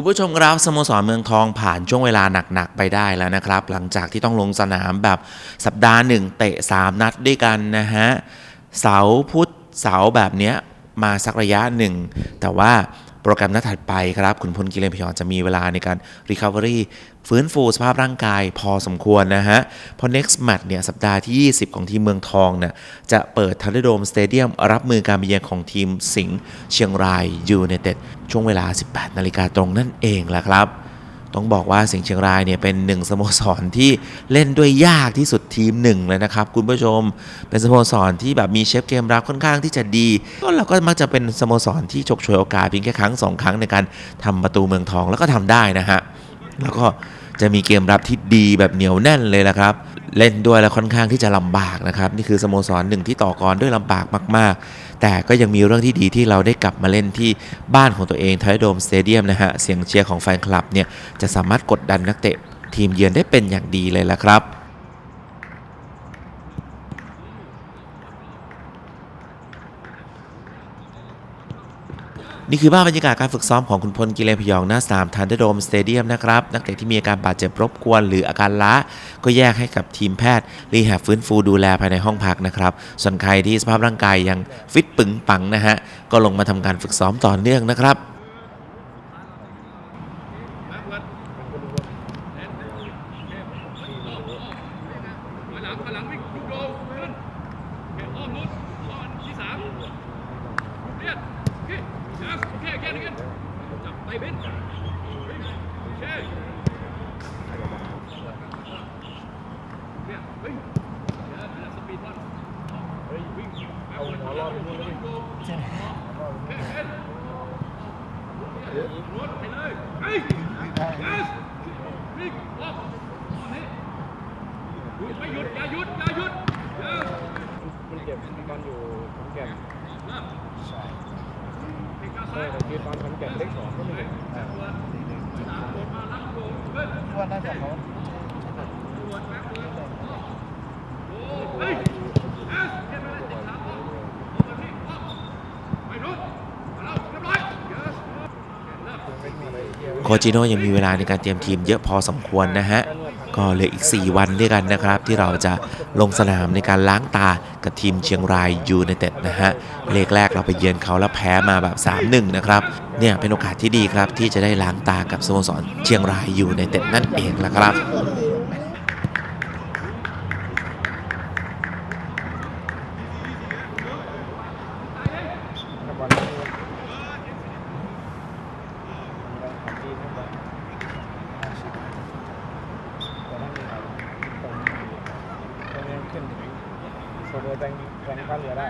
คุณผู้ชมครับสโมสรเมืองทองผ่านช่วงเวลาหนัก ๆ ไปได้แล้วนะครับ หลังจากที่ต้องลงสนามแบบสัปดาห์หนึ่งเตะ 3 นัดด้วยกันนะฮะ เสาพุธเสาแบบเนี้ยมาสักระยะหนึ่ง แต่ว่า รแกรมนัดถัดไปครับคุณพลกิเลนพยองจะมีเวลาในการ Recovery ฟื้นฟูสภาพร่างกายพอสมควรนะฮะ พอ next match เนี่ยสัปดาห์ที่ 20 ของทีมเมืองทองเนี่ยจะเปิดทันเดอร์โดมสเตเดียมรับมือการเยือนของทีมสิงห์เชียงรายยูเนเต็ดช่วงเวลา 18 นาฬิกาตรงนั่นเองแหละครับ ต้องบอกว่าสิงห์เชียงรายเนี่ยเป็นหนึ่งสโมสรที่เล่นด้วยยากที่สุดทีมหนึ่งเลยนะครับ คุณผู้ชมเป็นสโมสรที่แบบมีเชฟเกมรับค่อนข้างที่จะดีก็เราก็มักจะเป็นสโมสรที่ฉกฉวยโอกาสเพียงแค่ครั้งสองครั้งในการทำประตูเมืองทองแล้วก็ทำได้นะฮะแล้วก็จะมีเกมรับที่ดีแบบเหนียวแน่นเลยละครับ เล่นด้วยแล้วค่อนข้างที่จะลำบากนะครับนี่คือสโมสรหนึ่งที่ต่อกรด้วยลำบากมาก ๆ แต่ก็ยังมีเรื่องที่ดีที่เราได้กลับมาเล่นที่บ้านของตัวเองไทยโดมสเตเดียมนะฮะเสียงเชียร์ของแฟนคลับเนี่ยจะสามารถกดดันนักเตะทีมเยือนได้เป็นอย่างดีเลยละครับ นี่คือภาพบรรยากาศการฝึกซ้อมของคุณพลกิเลนพยองหน้าสนามทันเดอร์โดมสเตเดียมนะครับ นักเตะที่มีอาการบาดเจ็บรบกวน หรืออาการล้า ก็แยกให้กับทีมแพทย์ รีแฮบฟื้นฟูดูแลภายในห้องพักนะครับ ส่วนใครที่สภาพร่างกายยังฟิตปึงปังนะฮะ ก็ลงมาทำการฝึกซ้อมต่อเนื่องนะครับหลังหลังวิ่งลูโดขึ้นโอเคอ้อมนุดอ้อมที่สามเลียดพี่ยังโอเคแค่นี้กันจับไต เบนวิ่งโอเคเนี่ยวิ่งเดี๋ยวเดี๋ยวสปีดบบไปเลยใช่ไหมโอเคเห็นรถไปเลยเฮ้ย yes วิ่งออกตอนนี้หยุดอย่าหยุดอย่าหยุดเดี๋ยวมันเก็บตอนอยู่ขอนแก่น เออแต่คือตอนขอนแก่นเลขสองก็ไม่เห็นว่าน่าจะเขาโคจิโน่ยังมีเวลาในการเตรียมทีมเยอะพอสมควรนะฮะ ก็เหลืออีก 4 วันด้วยกันนะครับ ที่เราจะลงสนามในการล้างตากับทีมเชียงรายยูไนเต็ดนะฮะเลขแรกเราไปเยือนเขาแล้วแพ้มาแบบ 3-1 นะครับเนี่ยเป็นโอกาสที่ดีครับที่จะได้ล้างตากับสโมสรเชียงรายยูไนเต็ดนั่นเองละครับกับวันนี้ของจีนเข้าไปแต่นั่นเอง ขึ้นโซโลแบงแบงค์ท่าเรือได้